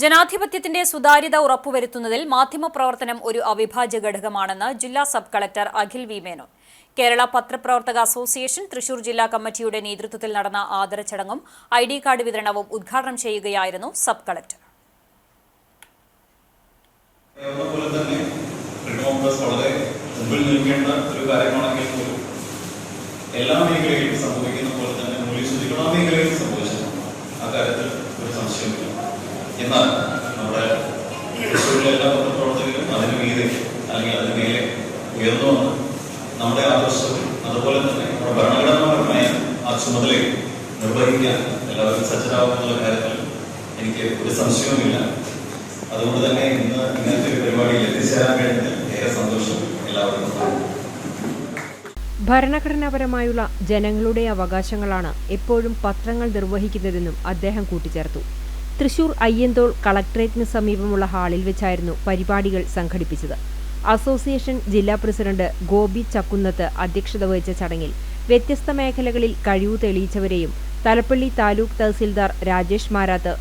ജനാധിപത്യത്തിന്റെ സുതാര്യത ഉറപ്പുവരുത്തുന്നതിൽ മാധ്യമപ്രവർത്തനം ഒരു അവിഭാജ്യ ഘടകമാണെന്ന് ജില്ലാ sub collector Akhil V Menon. Kerala പത്രപ്രവർത്തക അസോസിയേഷൻ തൃശൂർ ജില്ലാ കമ്മിറ്റിയുടെ നേതൃത്വത്തിൽ നടന്ന ആദര ചടങ്ങും ഐ ഡി കാർഡ് വിതരണവും ഉദ്ഘാടനം ചെയ്യുകയായിരുന്നു സബ് കളക്ടർ. എല്ലാ മേഖലയിലും സംഭവിക്കുന്ന പോലെ തന്നെ ആ മേഖലയിൽ സംഭവിച്ചിട്ടുണ്ട് ആ കാര്യത്തിൽ ഒരു സംശയമില്ല എന്നാൽ നമ്മുടെ തൃശ്ശൂരിലെ എല്ലാ പത്രപ്രവർത്തകരും അതിന് മീതെ അല്ലെങ്കിൽ അതിന് മേലെ ഉയർന്നു വന്ന്. നമ്മുടെ ആദർശവും അതുപോലെ തന്നെ നമ്മുടെ ഭരണഘടനാപരമായ ആ ചുമതലയും നിർവഹിക്കാൻ എല്ലാവരും സജ്ജരാകുമെന്നുള്ള കാര്യത്തിൽ എനിക്ക് ഒരു സംശയവുമില്ല. അതുകൊണ്ട് തന്നെ ഇന്ന് ഇങ്ങനത്തെ ഒരു പരിപാടിയിൽ എത്തിച്ചേരാൻ കഴിഞ്ഞതിൽ ഏറെ സന്തോഷം എല്ലാവർക്കും. ഭരണഘടനാപരമായുള്ള ജനങ്ങളുടെ അവകാശങ്ങളാണ് എപ്പോഴും പത്രങ്ങൾ നിർവഹിക്കുന്നതെന്നും അദ്ദേഹം കൂട്ടിച്ചേർത്തു. തൃശൂർ അയ്യന്തോൾ കളക്ടറേറ്റിന് സമീപമുള്ള ഹാളിൽ വെച്ചായിരുന്നു പരിപാടികൾ സംഘടിപ്പിച്ചത്. അസോസിയേഷൻ ജില്ലാ പ്രസിഡന്റ് ഗോപി ചക്കുന്നത്ത് അധ്യക്ഷത വഹിച്ച ചടങ്ങിൽ വ്യത്യസ്ത മേഖലകളിൽ കഴിവ് തെളിയിച്ചവരെയും തലപ്പള്ളി താലൂക്ക് തഹസിൽദാർ രാജേഷ് മാരാത്ത്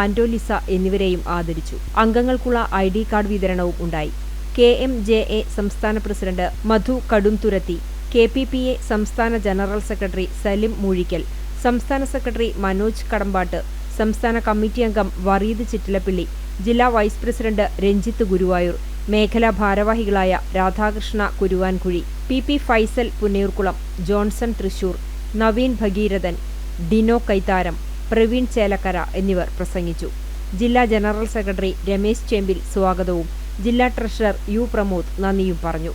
ആന്റോലിസ എന്നിവരെയും ആദരിച്ചു. അംഗങ്ങൾക്കുള്ള ഐ ഡി കാർഡ് വിതരണവും ഉണ്ടായി. കെ എം ജെ എ സംസ്ഥാന president Madhu Kaduthuruthy K P P A സംസ്ഥാന ജനറൽ സെക്രട്ടറി സലിം മൂഴിക്കൽ സംസ്ഥാന സെക്രട്ടറി മനോജ് കടമ്പാട്ട് സംസ്ഥാന കമ്മിറ്റി അംഗം വറീദ് ചിറ്റിലപ്പിള്ളി ജില്ലാ വൈസ് പ്രസിഡന്റ് രഞ്ജിത്ത് ഗുരുവായൂർ മേഖലാ ഭാരവാഹികളായ Radhakrishna Kuruvankuzhi P P Faisal Punnayurkulam Johnson Thrissur Naveen Bhageerathan Dino Kaitharam Praveen Chelakkara എന്നിവർ പ്രസംഗിച്ചു. ജില്ലാ ജനറൽ സെക്രട്ടറി രമേശ് ചേമ്പിൽ സ്വാഗതവും ജില്ലാ ട്രഷറർ യു പ്രമോദ് നന്ദിയും പറഞ്ഞു.